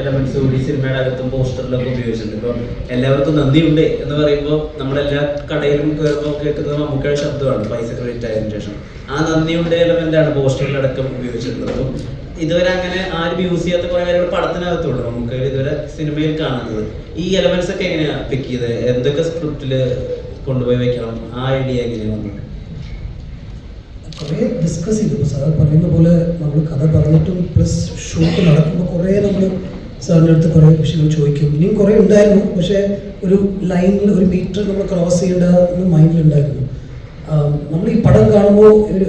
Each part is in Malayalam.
എലമെന്റ്സ് കൂടി സിനിമയുടെ അകത്തും പോസ്റ്ററിലൊക്കെ ഉപയോഗിച്ചിട്ടുണ്ട്. ഇപ്പൊ എല്ലാവർക്കും നന്ദിയുണ്ട് എന്ന് പറയുമ്പോൾ നമ്മളെല്ലാ കടയിലും കയറുമ്പോൾ കേൾക്കുന്നത് മമ്മൂക്കയുടെ ശബ്ദമാണ്. പൈസ ക്രെഡിറ്റ് ആയതിനു ശേഷം. ആ നന്ദിയുണ്ട് എലമെന്റ് ആണ് പോസ്റ്ററിലടക്കം ഉപയോഗിച്ചിട്ടുള്ളത്. ഇതുവരെ അങ്ങനെ ആരും യൂസ് ചെയ്യാത്ത കുറെ കാര്യങ്ങൾ പടത്തിനകത്തുണ്ട്. നമുക്ക് ഇതുവരെ സിനിമയിൽ കാണുന്നത്. ഈ എലമെന്റ്സ് ഒക്കെ എങ്ങനെയാണ് പിക്ക് ചെയ്തത് എന്തൊക്കെ സ്ക്രിപ്റ്റിൽ കൊണ്ടുപോയി വെക്കണം? ആ ഐഡിയ എങ്ങനെയാണ് കുറേ ഡിസ്കസ് ചെയ്തു ഇപ്പോൾ സാർ പറയുന്ന പോലെ നമ്മൾ കഥ പറഞ്ഞിട്ടും പ്ലസ് ഷൂട്ട് നടക്കുമ്പോൾ കുറേ നമ്മൾ സാറിന്റെ അടുത്ത് കുറേ വിഷയങ്ങൾ ചോദിക്കും. ഇനിയും കുറേ ഉണ്ടായിരുന്നു. പക്ഷേ ഒരു ലൈനിൽ ഒരു മീറ്റർ നമ്മൾ ക്രോസ് ചെയ്യേണ്ട എന്ന് മൈൻഡിലുണ്ടായിരുന്നു നമ്മൾ ഈ പടം കാണുമ്പോൾ ഒരു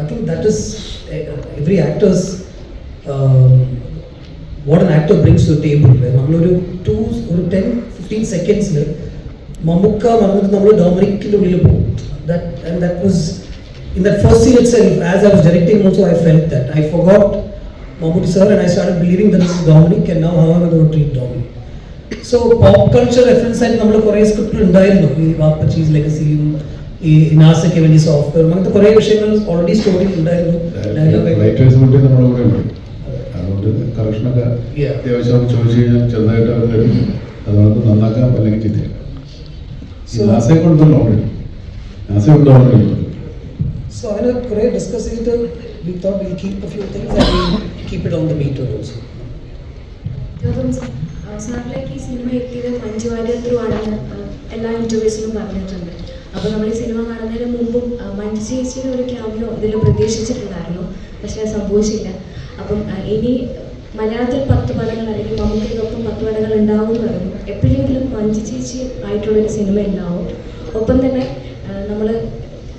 I think that is every actors what an actor brings to table നമ്മളൊരു ടു ഒരു ടെൻ ഫിഫ്റ്റീൻ സെക്കൻഡ്സിൽ മമ്മുക്ക പറഞ്ഞിട്ട് നമ്മൾ ഡോമിനിക്കിന്റെ ഉള്ളിൽ പോകും. That and that was in that first scene itself, as I was directing also, I felt that. I forgot Mammootty sir and I started believing that this is Dominic and now how am I going to treat Dominic? So pop culture reference ആയിട്ട് നമ്മൾ കുറേ സ്ക്രിപ്റ്റിൽ ഉണ്ടായിരുന്നു. ഈ വാപ്പച്ചീസ് ലെഗസിയും ഈ നാസയ്ക്ക് വേണ്ടി സോഫ്റ്റ്വെയർ അങ്ങനത്തെ കുറേ വിഷയങ്ങൾ ഓൾറെഡി സ്റ്റോറിയിൽ ഉണ്ടായിരുന്നു. അതുകൊണ്ട് കറക്ഷനൊക്കെ. അത്യാവശ്യം ചോദിച്ചു കഴിഞ്ഞാൽ ചെറുതായിട്ട് അവർ തരും അത് നമുക്ക് നന്നാക്കാം അല്ലെങ്കിൽ So- നാസയെ ഓൾറെഡി നാസയെ കൊണ്ട് ഓൾറെഡി I know ചെയ്തിട്ട് we thought will keep a few things and keep it on the meter also Gautham sir, ആ, സാറിലേക്ക് ഈ സിനിമ എത്തിയത് മഞ്ജു വാര്യർ ത്രൂ ആണെന്ന് എല്ലാ ഇന്റർവ്യൂസിലും പറഞ്ഞിട്ടുണ്ട്. അപ്പോൾ നമ്മൾ ഈ സിനിമ കാണുന്നതിന് മുമ്പും മഞ്ജു ചേച്ചിയുടെ ഒരു ക്യാമിയോ ഇതിൽ പ്രതീക്ഷിച്ചിട്ടുണ്ടായിരുന്നു. പക്ഷെ അത് സംഭവിച്ചില്ല. അപ്പം ഇനി മലയാളത്തിൽ പത്ത് പടങ്ങൾ അല്ലെങ്കിൽ മമ്മൂക്കിക്കൊപ്പം പത്ത് പടങ്ങൾ ഉണ്ടാവും എന്ന് പറഞ്ഞു എപ്പോഴെങ്കിലും മഞ്ജു ചേച്ചി ആയിട്ടുള്ളൊരു സിനിമ ഉണ്ടാവും. ഒപ്പം തന്നെ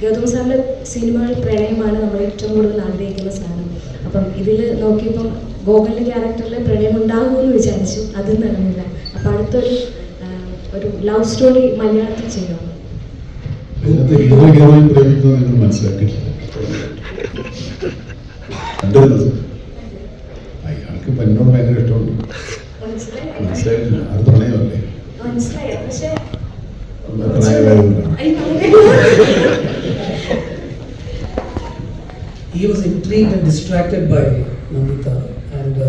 ഗൗതം സാറിന്റെ സിനിമകൾ പ്രണയമാണ് നമ്മൾ ഏറ്റവും കൂടുതൽ ആഗ്രഹിക്കുന്ന സാധനം. അപ്പം ഇതിൽ നോക്കിയപ്പം ഗോകുലിന്റെ ക്യാരക്ടറിൽ പ്രണയം ഉണ്ടാകുമെന്ന് വിചാരിച്ചു. അതും നടന്നില്ല. അപ്പം അടുത്തൊരു ഒരു ലവ് സ്റ്റോറി മലയാളത്തിൽ ചെയ്യണം. അയാൾക്ക് പെണ്ണോട് ഭയങ്കര ഇഷ്ടമുണ്ട്. മനസ്സിലായില്ല അത് പ്രണയമല്ലേ? മനസ്സിലായോ. പക്ഷേ and distracted distracted by and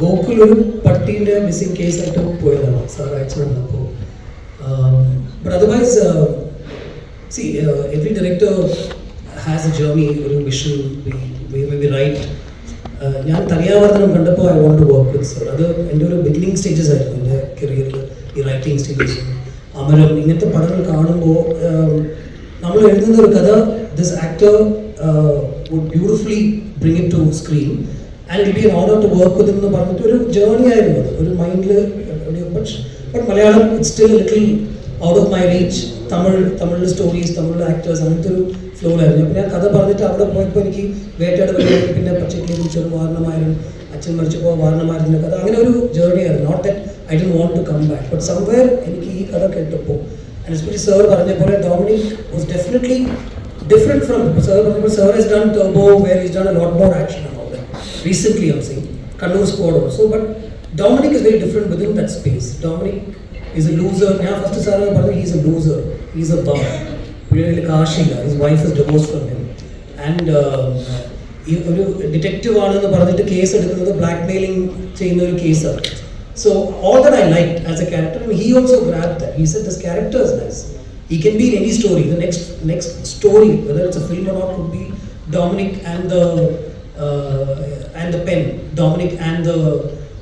Gokul ഒരു പട്ടീന്റെ മിസ്സിംഗ് കേസ് ആയിട്ട് പോയതാണ് സാർ അയച്ചു but otherwise see every director has a journey ഒരു വിഷൻ വി റൈറ്റ് ഞാൻ തനിയാവർത്തനം കണ്ടപ്പോൾ I want to work with sir അത് എന്റെ ഒരു ബിഗിനിങ് സ്റ്റേജസ് ആയിരുന്നു എന്റെ കരിയറിൽ ഈ റൈറ്റിംഗ് സ്റ്റേജസ് അമരം ഇങ്ങനത്തെ പടങ്ങൾ കാണുമ്പോൾ നമ്മൾ എഴുതുന്ന ഒരു കഥ this actor would beautifully bring it to screen and it be an order to work with എന്ന് പറഞ്ഞിട്ട് ഒരു ജേർണി ആയിരുന്നു അത്. ഒരു മൈൻഡിൽ but but Malayalam it still little out of my reach Tamil തമിഴിലെ സ്റ്റോറീസ് തമിഴിലെ ആക്ടേഴ്സ് അങ്ങനത്തെ ഒരു ഫ്ലോയിലായിരുന്നു അപ്പോൾ ഞാൻ കഥ പറഞ്ഞിട്ട് അവിടെ പോയപ്പോൾ എനിക്ക് വേട്ടയാട് വഴിയായിട്ട് പിന്നെ പച്ചക്കിളി കുറിച്ചൊരു വാരണമാരും അച്ഛൻ മരിച്ചപ്പോൾ വാരണമാരുടെ കഥ. അങ്ങനെ ഒരു ജേർണി ആയിരുന്നു. Not that I'd want to come back but somewhere എനിക്ക് ഈ കഥ കേട്ടപ്പോൾ ആൻഡ് എസ്പെഷ്യലി സാർ പറഞ്ഞ പോലെ Dominic was definitely different from sir. For example, sir has done Turbo, where he's done a lot more action and all that. Recently, I'm saying Kannur squad also, but Dominic is very different within that space. Dominic is a loser. Yeah, first sir, he's a loser. He's a bum. Really കാശില്ല his wife is divorce from him and ഈ ഒരു ഡിറ്റക്റ്റീവ് ആണെന്ന് പറഞ്ഞിട്ട് കേസ് എടുക്കുന്നത് ബ്ലാക്ക് മെയിലിംഗ് ചെയ്യുന്ന ഒരു കേസാണ് so all that I like as a character and he also grab that he said this character is nice he can be in any story. The next next story, whether it's a film or not, could be Dominic and the uh, and the pen, Dominic and the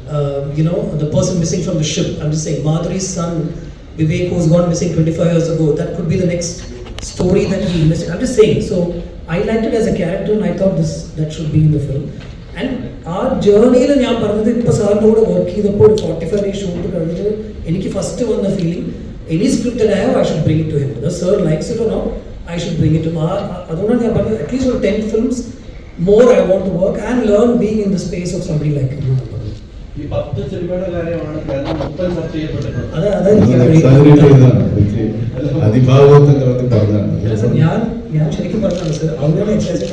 uh, you know the person missing from the ship. I'm just saying, Madhuri's son Vivek, who's gone missing 25 years ago. That could be the next story that he missed. I'm just saying. So I liked it as a character, and I thought this that should be in the film. And ആ ജേർണിയിൽ ഞാൻ പറഞ്ഞത് ഇപ്പോൾ സാറിൻ്റെ കൂടെ വർക്ക് ചെയ്തപ്പോൾ ഒരു ഫോർട്ടി ഫൈവ് ഡേയ്സ് ഷൂട്ട് കഴിഞ്ഞിട്ട് എനിക്ക് ഫസ്റ്റ് വന്ന ഫീലിംഗ് എനി സ്ക്രിപ്റ്റഡ് ആയോ I should bring to him sir likes it no I should bring it ആ അതുകൊണ്ടാണ് ഞാൻ പറഞ്ഞത് അറ്റ്ലീസ്റ്റ് ഒരു ten films more I want to work and learn being in the space of somebody like ഈ പത്ത് സിനിമയുടെ കാര്യമാണ് കേരളം മൊത്തം ചർച്ച പറഞ്ഞതാണ്. ഞാൻ ഞാൻ ശരിക്കും പറഞ്ഞതാണ് സർ അവരാണ് എക്സൈസ്